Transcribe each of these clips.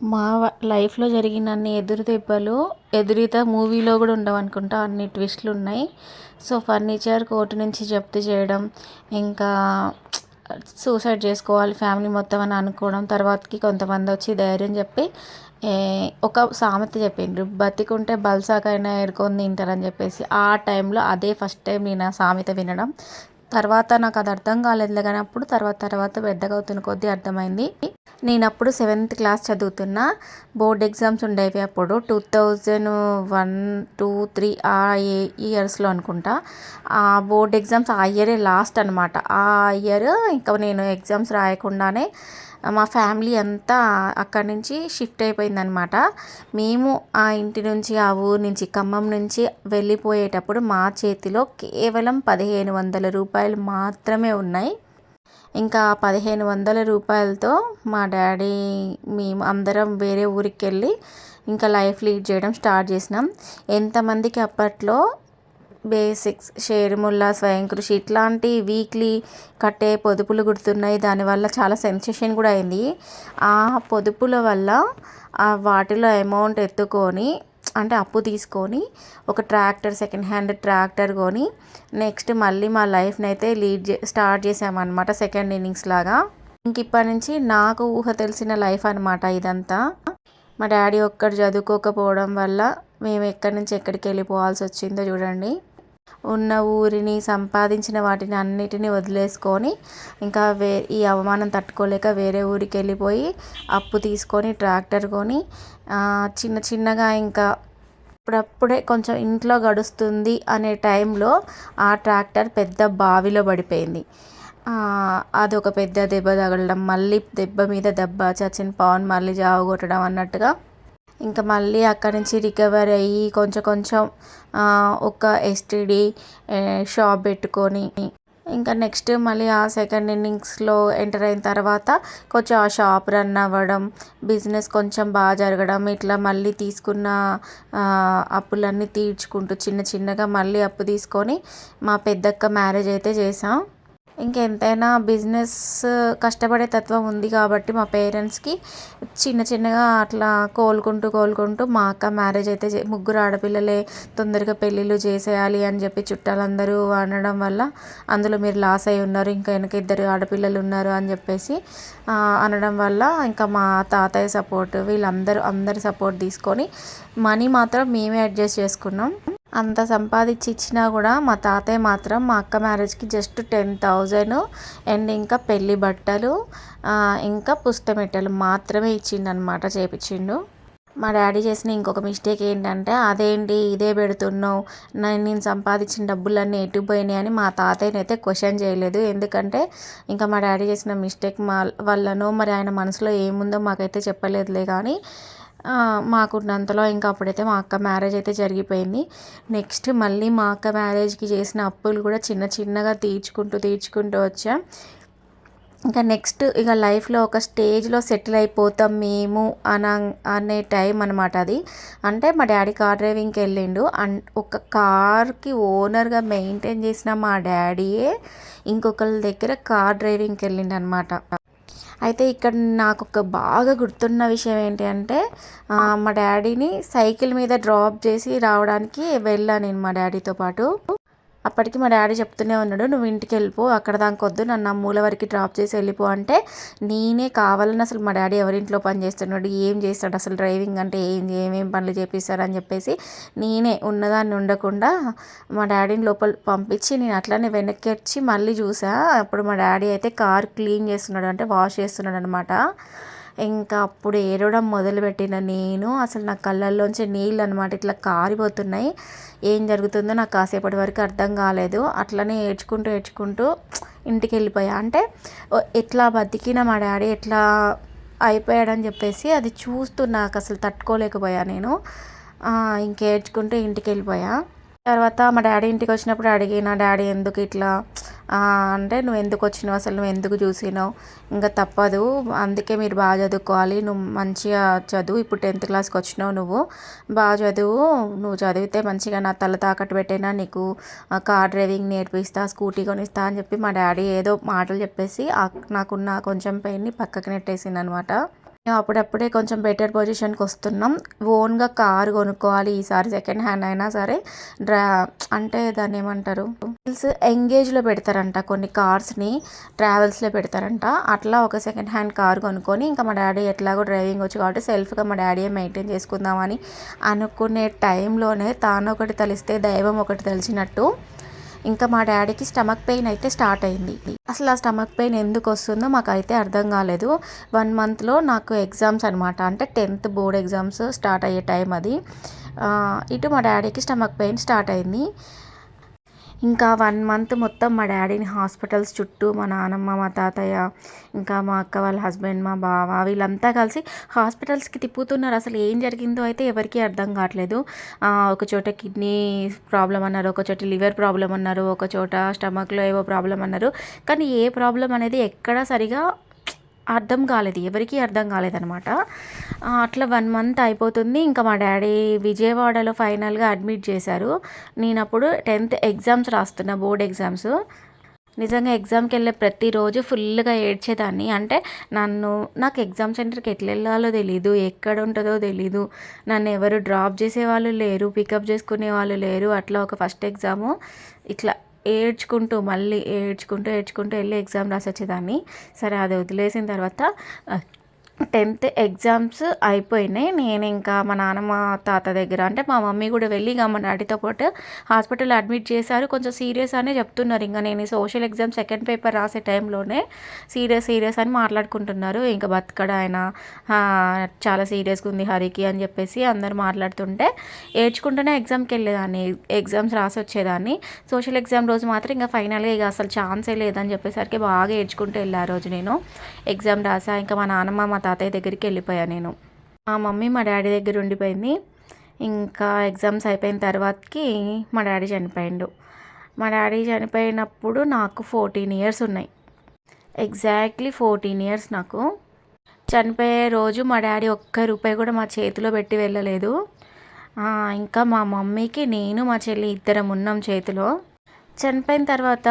మా లైఫ్లో జరిగిన అన్ని ఎదురు దెబ్బలు ఎదురీత మూవీలో కూడా ఉండవనుకుంటా. అన్ని ట్విస్ట్లు ఉన్నాయి. సో ఫర్నిచర్ కోర్టు నుంచి జప్తు చేయడం ఇంకా సూసైడ్ చేసుకోవాలి ఫ్యామిలీ మొత్తం అని అనుకోవడం తర్వాతకి కొంతమంది వచ్చి ధైర్యం చెప్పి ఒక సామెత చెప్పిండ్రు. బతికుంటే బల్సాకైనా ఏరుకొని తింటారని చెప్పేసి. ఆ టైంలో అదే ఫస్ట్ టైం నేను ఆ సామెత వినడం. తర్వాత నాకు అది అర్థం కాలేదు. కానీ అప్పుడు తర్వాత తర్వాత పెద్దగా అవుతున్న కొద్దీ అర్థమైంది. నేను అప్పుడు సెవెంత్ క్లాస్ చదువుతున్న. బోర్డ్ ఎగ్జామ్స్ ఉండేవి అప్పుడు. Two thousand one two three ఆ ఇయర్స్లో అనుకుంటా. ఆ బోర్డ్ ఎగ్జామ్స్ ఆ ఇయరే లాస్ట్ అనమాట ఆ ఇయర్ ఇంకా నేను ఎగ్జామ్స్ రాయకుండానే మా ఫ్యామిలీ అంతా అక్కడి నుంచి షిఫ్ట్ అయిపోయిందనమాట మేము ఆ ఇంటి నుంచి ఆ ఊరు నుంచి ఖమ్మం నుంచి వెళ్ళిపోయేటప్పుడు మా చేతిలో కేవలం పదిహేను వందల రూపాయలు మాత్రమే ఉన్నాయి. ఇంకా పదిహేను వందల రూపాయలతో మా డాడీ మేము అందరం వేరే ఊరికి వెళ్ళి ఇంకా లైఫ్ లీడ్ చేయడం స్టార్ట్ చేసినాం. ఎంతమందికి అప్పట్లో బేసిక్స్ షేర్ముల్లా స్వయం కృషి ఇట్లాంటి వీక్లీ కట్టే పొదుపులు గుర్తున్నాయి. దానివల్ల చాలా సెన్సేషన్ కూడా అయింది. ఆ పొదుపుల వల్ల వాటిలో అమౌంట్ ఎత్తుకొని అంటే అప్పు తీసుకొని ఒక ట్రాక్టర్ సెకండ్ హ్యాండ్ ట్రాక్టర్ కొని నెక్స్ట్ మళ్ళీ మా లైఫ్ని అయితే లీడ్ చే స్టార్ట్ చేసామన్నమాట సెకండ్ ఇన్నింగ్స్ లాగా. ఇంక ఇప్పటి నుంచి నాకు ఊహ తెలిసిన లైఫ్ అనమాట ఇదంతా. మా డాడీ ఒక్కడు చదువుకోకపోవడం వల్ల మేము ఎక్కడి నుంచి ఎక్కడికి వెళ్ళిపోవాల్సి వచ్చిందో చూడండి. ఉన్న ఊరిని సంపాదించిన వాటిని అన్నిటిని వదిలేసుకొని ఇంకా వే ఈ అవమానం తట్టుకోలేక వేరే ఊరికి వెళ్ళిపోయి అప్పు తీసుకొని ట్రాక్టర్ కొని చిన్న చిన్నగా ఇంకా అప్పుడప్పుడే కొంచెం ఇంట్లో గడుస్తుంది అనే టైంలో ఆ ట్రాక్టర్ పెద్ద బావిలో పడిపోయింది. అది ఒక పెద్ద దెబ్బ తగలడం మళ్ళీ దెబ్బ మీద దెబ్బ చచ్చిన పవన్ మళ్ళీ జావ కొట్టడం అన్నట్టుగా ఇంకా మళ్ళీ అక్కడి నుంచి రికవర్ అయ్యి కొంచెం కొంచెం ఒక ఎస్టీడీ షాప్ పెట్టుకొని ఇంకా నెక్స్ట్ మళ్ళీ ఆ సెకండ్ ఇన్నింగ్స్లో ఎంటర్ అయిన తర్వాత కొంచెం ఆ షాప్ రన్ అవ్వడం బిజినెస్ కొంచెం బాగా జరగడం ఇట్లా మళ్ళీ తీసుకున్న అప్పులన్నీ తీర్చుకుంటూ చిన్న చిన్నగా మళ్ళీ అప్పు తీసుకొని మా పెద్దక్క మ్యారేజ్ అయితే చేసాం. ఇంకెంతైనా బిజినెస్ కష్టపడే తత్వం ఉంది కాబట్టి మా పేరెంట్స్కి చిన్న చిన్నగా అట్లా కోలుకుంటూ కోలుకుంటూ మా అక్క మ్యారేజ్ అయితే ముగ్గురు ఆడపిల్లలే తొందరగా పెళ్ళిళ్ళు చేసేయాలి అని చెప్పి చుట్టాలందరూ అనడం వల్ల అందులో మీరు లాస్ అయి ఉన్నారు ఇంకా వెనక ఇద్దరు ఆడపిల్లలు ఉన్నారు అని చెప్పేసి అనడం వల్ల ఇంకా మా తాతయ్య సపోర్ట్ వీళ్ళందరూ అందరి సపోర్ట్ తీసుకొని మనీ మాత్రం మేమే అడ్జస్ట్ చేసుకున్నాం. అంత సంపాదించి ఇచ్చినా కూడా మా తాతయ్య మాత్రం మా అక్క మ్యారేజ్కి జస్ట్ టెన్ థౌజండ్. అండ్ ఇంకా పెళ్ళి బట్టలు ఇంకా పుస్తమెట్టలు మాత్రమే ఇచ్చిండనమాట చేపించిండు మా డాడీ చేసిన ఇంకొక మిస్టేక్ ఏంటంటే అదేంటి ఇదే పెడుతున్నావు? నేను సంపాదించిన డబ్బులన్నీ ఎటుపోయినాయి అని మా తాతయ్యని అయితే క్వశ్చన్ చేయలేదు. ఎందుకంటే ఇంకా మా డాడీ చేసిన మిస్టేక్ మా వల్లనో మరి ఆయన మనసులో ఏముందో మాకైతే చెప్పలేదులే. కానీ మాకున్నంతలో ఇంకా అప్పుడైతే మా అక్క మ్యారేజ్ అయితే జరిగిపోయింది. నెక్స్ట్ మళ్ళీ మా అక్క మ్యారేజ్కి చేసిన అప్పులు కూడా చిన్న చిన్నగా తీర్చుకుంటూ తీర్చుకుంటూ వచ్చాం. ఇంకా నెక్స్ట్ ఇక లైఫ్లో ఒక స్టేజ్లో సెటిల్ అయిపోతాం మేము అన అనే టైం అనమాట అది. అంటే మా డాడీ కార్ డ్రైవింగ్కి వెళ్ళిండు. అండ్ ఒక కార్కి ఓనర్గా మెయింటైన్ చేసిన మా డాడీయే ఇంకొకరి దగ్గర కార్ డ్రైవింగ్కి వెళ్ళిండు అనమాట అయితే ఇక్కడ నాకు ఒక బాగా గుర్తున్న విషయం ఏంటి అంటే మా డాడీని సైకిల్ మీద డ్రాప్ చేసి రావడానికి వెళ్ళాను నేను మా డాడీతో పాటు. అప్పటికి మా డాడీ చెప్తూనే ఉన్నాడు నువ్వు ఇంటికి వెళ్ళిపో అక్కడ దాకా వద్దు నన్ను మూల వరకు డ్రాప్ చేసి వెళ్ళిపో. అంటే నేనే కావాలని అసలు మా డాడీ ఎవరింట్లో పని చేస్తున్నాడు ఏం చేస్తాడు అసలు డ్రైవింగ్ అంటే ఏం ఏమేం పనులు చేపిస్తారని చెప్పేసి నేనే ఉన్నదాన్ని ఉండకుండా మా డాడీని లోపల పంపించి నేను అట్లానే వెనక్కి వచ్చి మళ్ళీ చూసా. అప్పుడు మా డాడీ అయితే కార్ క్లీన్ చేస్తున్నాడు అంటే వాష్ చేస్తున్నాడు అనమాట ఇంకా అప్పుడు ఏడవడం మొదలుపెట్టిన నేను అసలు నా కళ్ళల్లోంచి నీళ్ళు అనమాట ఇట్లా కారిపోతున్నాయి. ఏం జరుగుతుందో నాకు కాసేపటి వరకు అర్థం కాలేదు. అట్లనే ఏడ్చుకుంటూ ఏడ్చుకుంటూ ఇంటికి వెళ్ళిపోయా. అంటే ఎట్లా బతికిన మా డాడీ ఎట్లా అయిపోయాడని చెప్పేసి అది చూస్తూ నాకు అసలు తట్టుకోలేకపోయా నేను. ఇంకేడ్చుకుంటూ ఇంటికి వెళ్ళిపోయా. తర్వాత మా డాడీ ఇంటికి వచ్చినప్పుడు అడిగిన డాడీ ఎందుకు ఇట్లా అంటే నువ్వు ఎందుకు వచ్చినావు అసలు నువ్వు ఎందుకు చూసినావు? ఇంకా తప్పదు. అందుకే మీరు బాగా చదువుకోవాలి. నువ్వు మంచిగా చదువు. ఇప్పుడు టెన్త్ క్లాస్కి వచ్చినావు నువ్వు. బాగా చదువు. నువ్వు చదివితే మంచిగా నా తల తాకట్టు పెట్టైనా? నీకు కార్ డ్రైవింగ్ నేర్పిస్తా స్కూటీ కొనిస్తా అని చెప్పి మా డాడీ ఏదో మాటలు చెప్పేసి నాకున్న కొంచెం పెయిన్ని పక్కకి నెట్టేసింది అనమాట మేము అప్పుడప్పుడే కొంచెం బెటర్ పొజిషన్కి వస్తున్నాం. ఓన్గా కార్ కొనుక్కోవాలి ఈసారి సెకండ్ హ్యాండ్ అయినా సరే. డ్రా అంటే దాన్ని ఏమంటారు? ఎంగేజ్లో పెడతారంట కొన్ని కార్స్ని ట్రావెల్స్లో పెడతారంట. అట్లా ఒక సెకండ్ హ్యాండ్ కార్ కొనుక్కొని ఇంకా మా డాడీ ఎట్లాగో డ్రైవింగ్ వచ్చు కాబట్టి సెల్ఫ్గా మా డాడీ మెయింటైన్ చేసుకుందామని అనుకునే టైంలోనే తాను ఒకటి తలిస్తే దైవం ఒకటి తెలిసినట్టు ఇంకా మా డాడీకి స్టమక్ పెయిన్ అయితే స్టార్ట్ అయింది. అసలు ఆ స్టమక్ పెయిన్ ఎందుకు వస్తుందో మాకైతే అర్థం కాలేదు. వన్ మంత్లో నాకు ఎగ్జామ్స్ అనమాట అంటే టెన్త్ బోర్డ్ ఎగ్జామ్స్ స్టార్ట్ అయ్యే టైం అది. ఇటు మా డాడీకి స్టమక్ పెయిన్ స్టార్ట్ అయింది. ఇంకా వన్ మంత్ మొత్తం మా డాడీని హాస్పిటల్స్ చుట్టూ మా నానమ్మ మా తాతయ్య ఇంకా మా అక్క వాళ్ళ హస్బెండ్ మా బావ వీళ్ళంతా కలిసి హాస్పిటల్స్కి తిప్పుతున్నారు. అసలు ఏం జరిగిందో అయితే ఎవరికీ అర్థం కావట్లేదు. ఒక చోట కిడ్నీ ప్రాబ్లం అన్నారు ఒక చోట లివర్ ప్రాబ్లం అన్నారు ఒక చోట స్టమక్లో ఏవో ప్రాబ్లం అన్నారు. కానీ ఏ ప్రాబ్లం అనేది ఎక్కడా సరిగా అర్థం కాలేదు ఎవరికీ అర్థం కాలేదనమాట అట్లా వన్ మంత్ అయిపోతుంది. ఇంకా మా డాడీ విజయవాడలో ఫైనల్గా అడ్మిట్ చేశారు. నేను అప్పుడు టెన్త్ ఎగ్జామ్స్ రాస్తున్నా బోర్డ్ ఎగ్జామ్స్. నిజంగా ఎగ్జామ్కి వెళ్ళే ప్రతిరోజు ఫుల్గా ఏడ్చేదాన్ని. అంటే నన్ను నాకు ఎగ్జామ్ సెంటర్కి ఎట్లా వెళ్ళాలో తెలీదు ఎక్కడ ఉంటుందో తెలీదు. నన్ను ఎవరు డ్రాప్ చేసే వాళ్ళు లేరు పికప్ చేసుకునే వాళ్ళు లేరు. అట్లా ఒక ఫస్ట్ ఎగ్జాము. ఇట్లా ఏడ్చుకుంటూ మళ్ళీ ఏడ్చుకుంటూ ఏడ్చుకుంటూ వెళ్ళి ఎగ్జామ్ రాసి వచ్చేదాన్ని సరే అది వదిలేసిన తర్వాత టెన్త్ ఎగ్జామ్స్ అయిపోయినాయి. నేను ఇంకా మా నాన్నమ్మ తాత దగ్గర అంటే మా మమ్మీ కూడా వెళ్ళి ఇంకా మా డాడీతో పాటు హాస్పిటల్ అడ్మిట్ చేశారు. కొంచెం సీరియస్ అనే చెప్తున్నారు. ఇంకా నేను సోషల్ ఎగ్జామ్ సెకండ్ పేపర్ రాసే టైంలోనే సీరియస్ సీరియస్ అని మాట్లాడుకుంటున్నారు. ఇంకా బతకడ ఆయన. చాలా సీరియస్గా ఉంది హరికి అని చెప్పేసి అందరు మాట్లాడుతుంటే ఏడ్చుకుంటూనే ఎగ్జామ్కి వెళ్ళేదాన్ని. ఎగ్జామ్స్ రాసి వచ్చేదాన్ని. సోషల్ ఎగ్జామ్ రోజు మాత్రం ఇంకా ఫైనల్గా ఇక అసలు ఛాన్సే లేదని చెప్పేసరికి బాగా ఏడ్చుకుంటూ వెళ్ళా రోజు నేను. ఎగ్జామ్ రాసా. ఇంకా మా నాన్నమ్మ మా తాతయ్య దగ్గరికి వెళ్ళిపోయా నేను. మా మమ్మీ మా డాడీ దగ్గర ఉండిపోయింది. ఇంకా ఎగ్జామ్స్ అయిపోయిన తర్వాతకి మా డాడీ చనిపోయిండు. మా డాడీ చనిపోయినప్పుడు నాకు ఫోర్టీన్ ఇయర్స్ ఉన్నాయి. ఎగ్జాక్ట్లీ ఫోర్టీన్ ఇయర్స్ నాకు. చనిపోయే రోజు మా డాడీ ఒక్క రూపాయి కూడా మా చేతిలో పెట్టి వెళ్ళలేదు. ఇంకా మా మమ్మీకి నేను మా చెల్లి ఇద్దరం ఉన్నాం చేతిలో. చనిపోయిన తర్వాత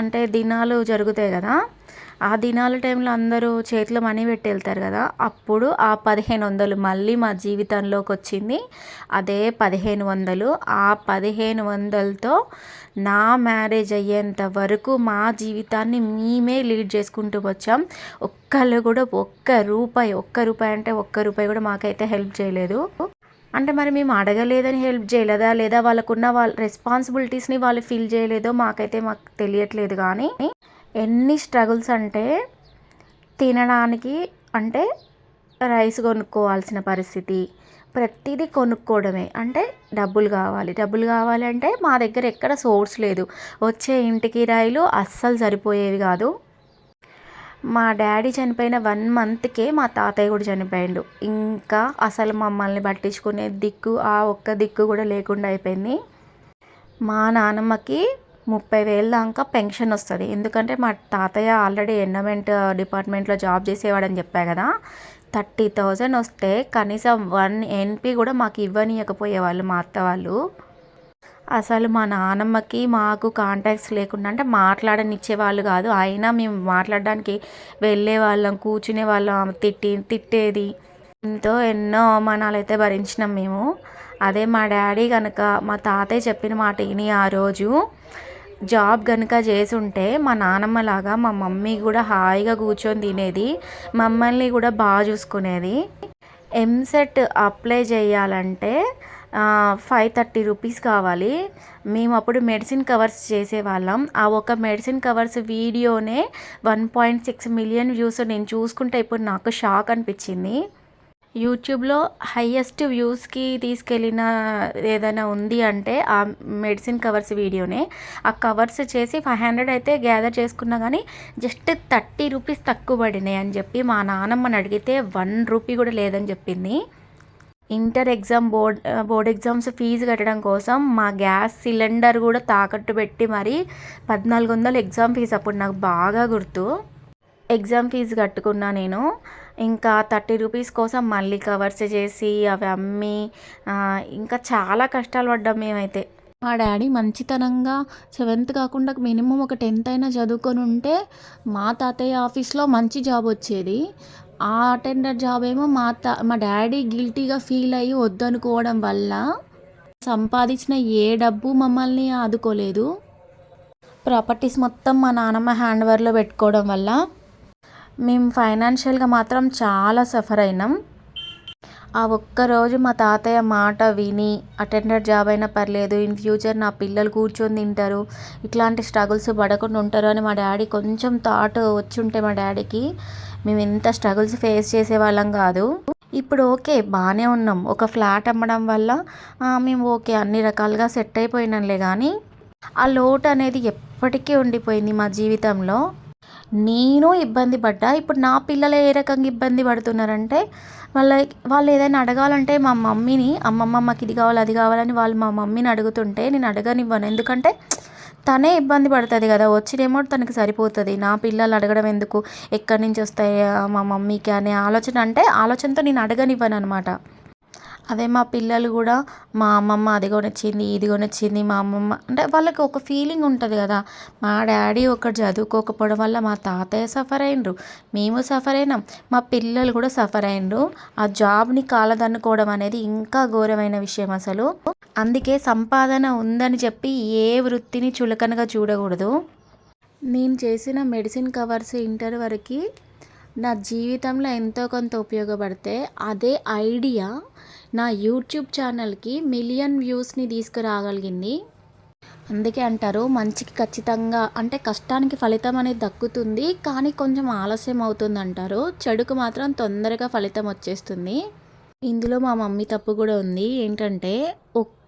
అంటే దినాలు జరుగుతాయి కదా ఆ దినాల టైంలో అందరూ చేతిలో మనీ పెట్టి వెళ్తారు కదా అప్పుడు ఆ పదిహేను వందలు మళ్ళీ మా జీవితంలోకి వచ్చింది. అదే పదిహేను వందలు. ఆ పదిహేను వందలతో నా మ్యారేజ్ అయ్యేంత వరకు మా జీవితాన్ని మేమే లీడ్ చేసుకుంటూ వచ్చాం. ఒక్కళ్ళు కూడా ఒక్క రూపాయి ఒక్క రూపాయి అంటే ఒక్క రూపాయి కూడా మాకైతే హెల్ప్ చేయలేదు. అంటే మరి మేము అడగలేదని హెల్ప్ చేయలేదా? లేదా వాళ్ళకున్న వాళ్ళ రెస్పాన్సిబిలిటీస్ని వాళ్ళు ఫీల్ చేయలేదో మాకైతే మాకు తెలియట్లేదు కానీ ఎన్ని స్ట్రగుల్స్ అంటే తినడానికి అంటే రైస్ కొనుక్కోవాల్సిన పరిస్థితి. ప్రతిదీ కొనుక్కోవడమే. అంటే డబ్బులు కావాలి. డబ్బులు కావాలి అంటే మా దగ్గర ఎక్కడ సోర్స్ లేదు. వచ్చే ఇంటికి రైలు అస్సలు సరిపోయేవి కాదు. మా డాడీ చనిపోయిన వన్ మంత్కే మా తాతయ్య కూడా చనిపోయిండు. ఇంకా అసలు మమ్మల్ని పట్టించుకునే దిక్కు ఆ ఒక్క దిక్కు కూడా లేకుండా అయిపోయింది. మా నాన్నమ్మకి ముప్పై వేల దాకా పెన్షన్ వస్తుంది. ఎందుకంటే మా తాతయ్య ఆల్రెడీ ఎన్నమెంట్ డిపార్ట్మెంట్లో జాబ్ చేసేవాడని చెప్పా కదా. థర్టీ థౌజండ్ వస్తే కనీసం వన్ ఎన్పి కూడా మాకు ఇవ్వనీయకపోయేవాళ్ళు మా అత్త వాళ్ళు. అసలు మా నానమ్మకి మాకు కాంటాక్ట్స్ లేకుండా అంటే మాట్లాడనిచ్చే వాళ్ళు కాదు. అయినా మేము మాట్లాడడానికి వెళ్ళే వాళ్ళం కూర్చునే వాళ్ళం తిట్టి తిట్టేది. ఎంతో ఎన్నో అవమానాలు అయితే భరించినాం మేము. అదే మా డాడీ కనుక మా తాతయ్య చెప్పిన మాట విని ఆ రోజు జాబ్ కనుక చేసుంటే మా నానమ్మలాగా మా మమ్మీ కూడా హాయిగా కూర్చొని తినేది మమ్మల్ని కూడా బాగా చూసుకునేది. ఎంసెట్ అప్లై చేయాలంటే ఫైవ్ థర్టీ రూపీస్ కావాలి. మేము అప్పుడు మెడిసిన్ కవర్స్ చేసేవాళ్ళం. ఆ ఒక మెడిసిన్ కవర్స్ వీడియోనే one point six million views నేను చూసుకుంటే ఇప్పుడు నాకు షాక్ అనిపించింది. యూట్యూబ్లో హయ్యెస్ట్ వ్యూస్కి తీసుకెళ్ళిన ఏదైనా ఉంది అంటే ఆ మెడిసిన్ కవర్స్ వీడియోనే. ఆ కవర్స్ చేసి ఫైవ్ హండ్రెడ్ అయితే గ్యాదర్ చేసుకున్నా కానీ జస్ట్ థర్టీ రూపీస్ తక్కువ పడినాయి అని చెప్పి మా నాన్నమ్మని అడిగితే వన్ రూపీ కూడా లేదని చెప్పింది. Inter exam board board exams fee కట్టడం కోసం మా గ్యాస్ సిలిండర్ కూడా తాకట్టు పెట్టి మరి పద్నాలుగు వందలు ఎగ్జామ్ ఫీజు అప్పుడు నాకు బాగా గుర్తు. ఎగ్జామ్ ఫీజు కట్టుకున్నా నేను. ఇంకా థర్టీ రూపీస్ కోసం మళ్ళీ కవర్స్ చేసి అవి అమ్మి ఇంకా చాలా కష్టాలు పడ్డాం మేమైతే. మా డాడీ మంచితనంగా సెవెంత్ కాకుండా మినిమం ఒక టెన్త్ అయినా చదువుకొని ఉంటే మా తాతయ్య ఆఫీస్లో మంచి జాబ్ వచ్చేది. ఆ అటెండర్ జాబ్ ఏమో మా తా మా డాడీ గిల్టీగా ఫీల్ అయ్యి వద్దనుకోవడం వల్ల సంపాదించిన ఏ డబ్బు మమ్మల్ని ఆదుకోలేదు. ప్రాపర్టీస్ మొత్తం మా నాన్నమ్మ హ్యాండ్ ఓవర్లో పెట్టుకోవడం వల్ల మేము ఫైనాన్షియల్గా మాత్రం చాలా సఫర్ అయినాం. ఆ ఒక్కరోజు మా తాతయ్య మాట విని అటెండర్ జాబ్ అయినా పర్లేదు ఇన్ ఫ్యూచర్ నా పిల్లలు కూర్చొని తింటారు ఇట్లాంటి స్ట్రగుల్స్ పడకుండా ఉంటారు అని మా డాడీ కొంచెం థాట్ వచ్చి ఉంటే మా డాడీకి మేము ఎంత స్ట్రగుల్స్ ఫేస్ చేసేవాళ్ళం కాదు. ఇప్పుడు ఓకే బాగానే ఉన్నాం. ఒక ఫ్లాట్ అమ్మడం వల్ల మేము ఓకే అన్ని రకాలుగా సెట్ అయిపోయినాంలే కానీ ఆ లోటు అనేది ఎప్పటికీ ఉండిపోయింది మా జీవితంలో. నేను ఇబ్బంది పడ్డా. ఇప్పుడు నా పిల్లలు ఏ రకంగా ఇబ్బంది పడుతున్నారంటే వాళ్ళ వాళ్ళు ఏదైనా అడగాలంటే మా మమ్మీని అమ్మమ్మ మాకు ఇది కావాలి అది కావాలని వాళ్ళు మా మమ్మీని అడుగుతుంటే నేను అడగనివ్వను. ఎందుకంటే తనే ఇబ్బంది పడుతుంది కదా వచ్చిన అమౌంట్ తనకి సరిపోతుంది. నా పిల్లలు అడగడం ఎందుకు? ఎక్కడి నుంచి వస్తాయి మా మమ్మీకి? అనే ఆలోచన అంటే ఆలోచనతో నేను అడగనివ్వను అనమాట అదే మా పిల్లలు కూడా మా అమ్మమ్మ అది కొనిచ్చింది ఇది కొనిచ్చింది మా అమ్మమ్మ అంటే వాళ్ళకి ఒక ఫీలింగ్ ఉంటుంది కదా. మా డాడీ ఒకటి చదువుకోకపోవడం వల్ల మా తాతయ్య సఫర్ అయినరు మేము సఫర్ అయినాం మా పిల్లలు కూడా సఫర్ అయినరు. ఆ జాబ్ని కాలదన్నుకోవడం అనేది ఇంకా ఘోరమైన విషయం అసలు. అందుకే సంపాదన ఉందని చెప్పి ఏ వృత్తిని చులకనగా చూడకూడదు. నేను చేసిన మెడిసిన్ కవర్స్ ఇంటర్ వరకు నా జీవితంలో ఎంతో కొంత ఉపయోగపడితే అదే ఐడియా నా యూట్యూబ్ ఛానల్కి మిలియన్ వ్యూస్ని తీసుకురాగలిగింది. అందుకే అంటారు మంచికి ఖచ్చితంగా అంటే కష్టానికి ఫలితం అనేది దక్కుతుంది కానీ కొంచెం ఆలస్యం అవుతుంది అంటారు. చెడుకు మాత్రం తొందరగా ఫలితం వచ్చేస్తుంది. ఇందులో మా మమ్మీ తప్పు కూడా ఉంది. ఏంటంటే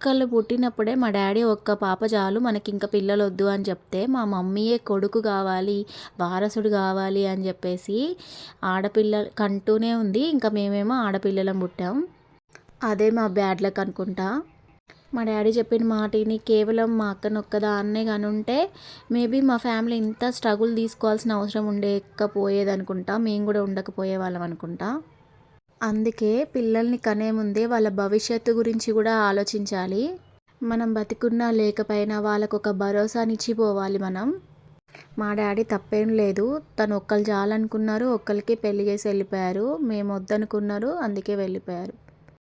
ఒక్కళ్ళు పుట్టినప్పుడే మా డాడీ ఒక్క పాప చాలు మనకి ఇంకా పిల్లలు వద్దు అని చెప్తే మా మమ్మీయే కొడుకు కావాలి వారసుడు కావాలి అని చెప్పేసి ఆడపిల్ల కంటూనే ఉంది. ఇంకా మేమేమో ఆడపిల్లలం పుట్టాం. అదే మా బ్యాడ్ లక్ అనుకుంటా. మా డాడీ చెప్పిన మాటిని కేవలం మా అక్కనొక్కదాన్నే కానీ ఉంటే మేబీ మా ఫ్యామిలీ ఇంత స్ట్రగుల్ తీసుకోవాల్సిన అవసరం ఉండకపోయేది అనుకుంటా మేము కూడా ఉండకపోయే వాళ్ళం అనుకుంటా. అందుకే పిల్లల్ని కనే ముందే వాళ్ళ భవిష్యత్తు గురించి కూడా ఆలోచించాలి. మనం బతికున్నా లేకపోయినా వాళ్ళకు ఒక భరోసానిచ్చిపోవాలి మనం. మా డాడీ తప్పేం లేదు. తను ఒక్కరు చాలనుకున్నారు ఒక్కరికి పెళ్ళి చేసి వెళ్ళిపోయారు. మేము వద్దనుకున్నారు అందుకే వెళ్ళిపోయారు.